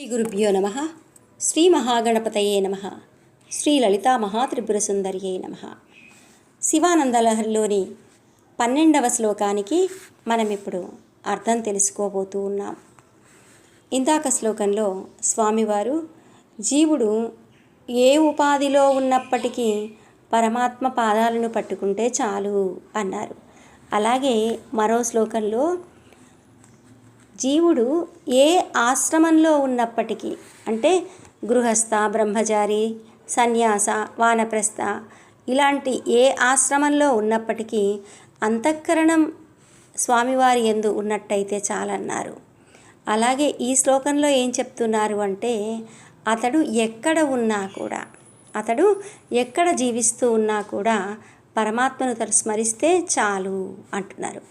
శ్రీ గురుభ్యో నమ శ్రీ మహాగణపతయే నమ శ్రీ లలితా మహాత్రిపురసుందర్యే నమ శివానందలహరిలోని పన్నెండవ శ్లోకానికి మనం ఇప్పుడు అర్థం తెలుసుకోబోతూ ఉన్నాం. ఇందాక శ్లోకంలో స్వామివారు జీవుడు ఏ ఉపాధిలో ఉన్నప్పటికీ పరమాత్మ పాదాలను పట్టుకుంటే చాలు అన్నారు. అలాగే మరో శ్లోకంలో జీవుడు ఏ ఆశ్రమంలో ఉన్నప్పటికీ అంటే గృహస్థ బ్రహ్మచారి సన్యాస వానప్రస్థ ఇలాంటి ఏ ఆశ్రమంలో ఉన్నప్పటికీ అంతఃకరణం స్వామివారి ఎందు ఉన్నట్టయితే చాలన్నారు. అలాగే ఈ శ్లోకంలో ఏం చెప్తున్నారు అంటే అతడు ఎక్కడ ఉన్నా కూడా అతడు ఎక్కడ జీవిస్తూ ఉన్నా కూడా పరమాత్మను తను స్మరిస్తే చాలు అంటున్నారు.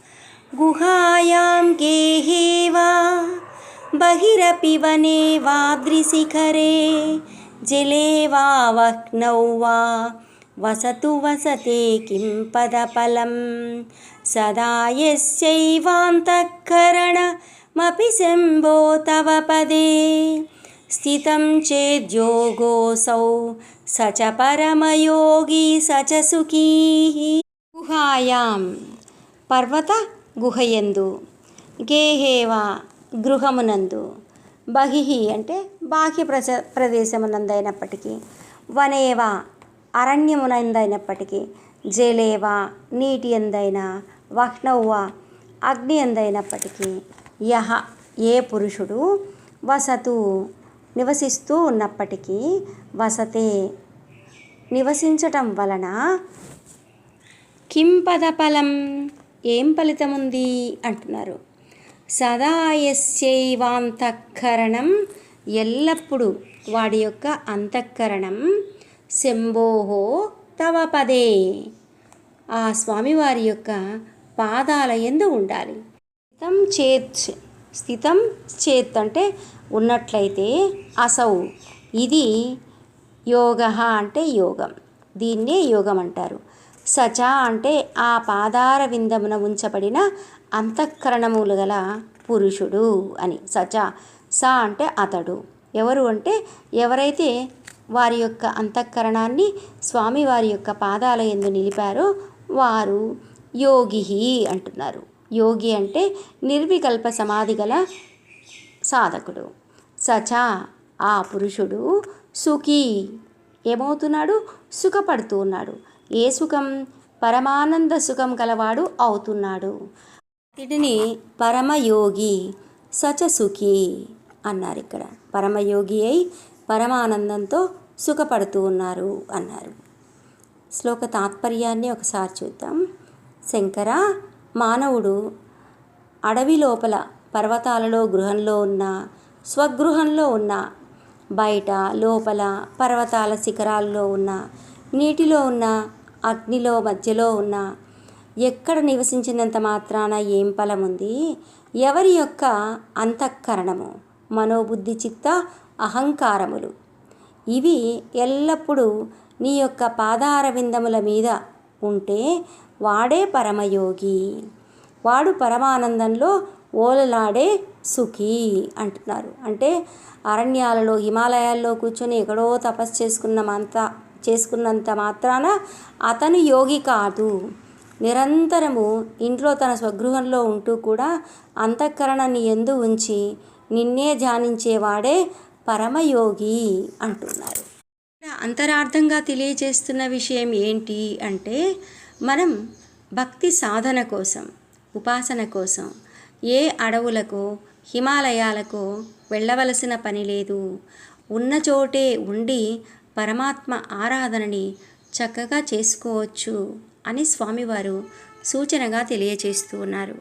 గుహాయాం గేహే వా బహిరపి వనే వాద్రిశిఖరే జలే వా వహ్నౌ వా వసతు వసతే కిం పదఫలం సదా యస్యైవాంతఃకరణమపి శంభో తవ పదే స్థితం చేద్యోగోऽసౌ స చ పరమయోగి స చ సుఖీ. గుహాయాం పర్వత గుహయందు. గేహేవా గృహమునందు. బహిహి అంటే బాహ్య ప్రజ ప్రదేశమునందైనప్పటికీ వనేవా అరణ్యమునందైనప్పటికీ జలేవా నీటి ఎందైనా వహ్నవ్వా అగ్ని ఎందైనప్పటికీ యహ ఏ పురుషుడు వసతు నివసిస్తూ ఉన్నప్పటికీ వసతే నివసించటం వలన కిం ఫలం ఏం ఫలితముంది? అంటున్నారు. సదా యస్యైవాంతఃకరణం ఎల్లప్పుడూ వాడి యొక్క అంతఃకరణం శంభోహో తవ పదే. ఆ స్వామివారి యొక్క పాదాల ఎందు ఉండాలి. స్థితం చేత్ స్థితం చేత్ అంటే ఉన్నట్లయితే అసౌ. ఇది యోగ అంటే యోగం. దీన్నే యోగం అంటారు. సచ అంటే ఆ పాదార విందమున ఉంచబడిన అంతఃకరణములు గల పురుషుడు అని. సచ స అంటే అతడు. ఎవరు అంటే ఎవరైతే వారి యొక్క అంతఃకరణాన్ని స్వామి వారి యొక్క పాదాల ఎందు నిలిపారో వారు యోగి అంటున్నారు. యోగి అంటే నిర్వికల్ప సమాధి గల సాధకుడు. సచ ఆ పురుషుడు సుఖీ ఏమవుతున్నాడు? సుఖపడుతూ ఉన్నాడు. ఏ సుఖం? పరమానంద సుఖం కలవాడు అవుతున్నాడు. వీటిని పరమయోగి సచ సుఖి అన్నారు ఇక్కడ. పరమయోగి అయి పరమానందంతో సుఖపడుతూ ఉన్నారు అన్నారు. శ్లోక తాత్పర్యాన్ని ఒకసారి చూద్దాం. శంకర మానవుడు అడవి లోపల పర్వతాలలో గృహంలో ఉన్న స్వగృహంలో ఉన్న బయట లోపల పర్వతాల శిఖరాల్లో ఉన్న నీటిలో ఉన్న అగ్నిలో మధ్యలో ఉన్న ఎక్కడ నివసించినంత మాత్రాన ఏం ఫలం ఉంది ఎవరి యొక్క అంతఃకరణము? మనోబుద్ధి చిత్త అహంకారములు. ఇవి ఎల్లప్పుడూ నీ యొక్క పాదారవిందముల మీద ఉంటే వాడే పరమయోగి. వాడు పరమానందంలో ఓలలాడే సుఖీ అంటున్నారు. అంటే అరణ్యాలలో హిమాలయాల్లో కూర్చొని ఎక్కడో తపస్సు చేసుకున్నమంత చేసుకున్నంత మాత్రాన అతను యోగి కాదు. నిరంతరము ఇంట్లో తన స్వగృహంలో ఉంటూ కూడా అంతఃకరణని ఎందు ఉంచి నిన్నే ధ్యానించేవాడే పరమయోగి అంటున్నారు. అంతరార్థంగా తెలియజేస్తున్న విషయం ఏంటి అంటే మనం భక్తి సాధన కోసం ఉపాసన కోసం ఏ అడవులకు హిమాలయాలకు వెళ్ళవలసిన పని లేదు. ఉన్న చోటే ఉండి పరమాత్మ ఆరాధనని చక్కగా చేసుకోవచ్చు అని స్వామివారు సూచనగా తెలియచేస్తూ ఉన్నారు.